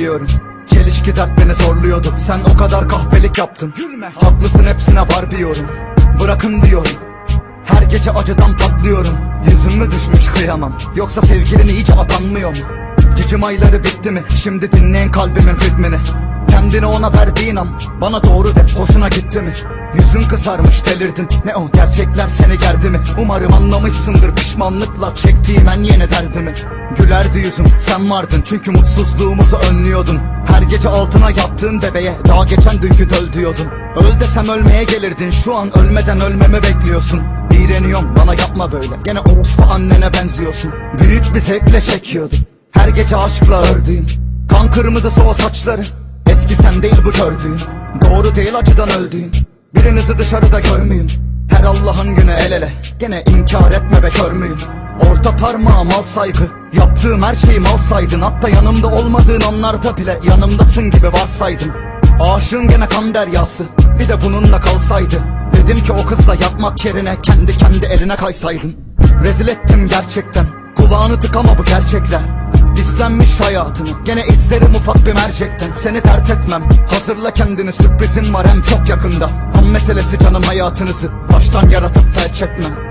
biliyorum. Çelişki dert beni zorluyordu. Sen o kadar kahpelik yaptın. Gülme. Haklısın hepsine var bir yorum Bırakın diyorum. Her gece acıdan patlıyorum. Yüzüm mü düşmüş kıyamam. Yoksa sevgilin iyice atanmıyor mu? Cicim ayları bitti mi? Şimdi dinleyin kalbimin ritmini Kendini ona verdiğin an Bana doğru de hoşuna gitti mi? Yüzün kızarmış delirdin. Ne o gerçekler seni gerdi mi? Umarım anlamışsındır pişmanlıkla Çektiğim en yeni derdimi. Gülerdi yüzüm sen vardın Çünkü mutsuzluğumuzu önlüyordun. Her gece altına yattığın bebeğe Daha geçen dünkü döl diyordun. Öl desem ölmeye gelirdin Şu an ölmeden ölmemi bekliyorsun. İğreniyorum bana yapma böyle. Gene orospu annene benziyorsun. Büyük bir zevkle çekiyordum. Her gece aşkla ördüğüm. Kan kırmızısı o saçları Eski sen değil bu gördüğün Doğru değil acıdan öldüğün Birinizi dışarıda görmeyeyim. Her Allah'ın günü el ele. Gene inkar etme be kör müyüm? Orta parmağım al saygı. Yaptığım her şeyi mal saydın. Hatta yanımda olmadığın anlarda bile Yanımdasın gibi varsaydın. Aşığın gene kan deryası. Bir de bununla kalsaydı. Dedim ki o kızla yatmak yerine Kendi kendi eline kaysaydın. Rezil ettim gerçekten. Kulağını tıkama bu gerçekler Pislenmiş hayatını. Gene izlerim ufak bir mercekten. Seni dert etmem. Hazırla kendini sürprizim var. Hem çok yakında. Ham meselesi canım hayatınızı Baştan yaratıp felç etmem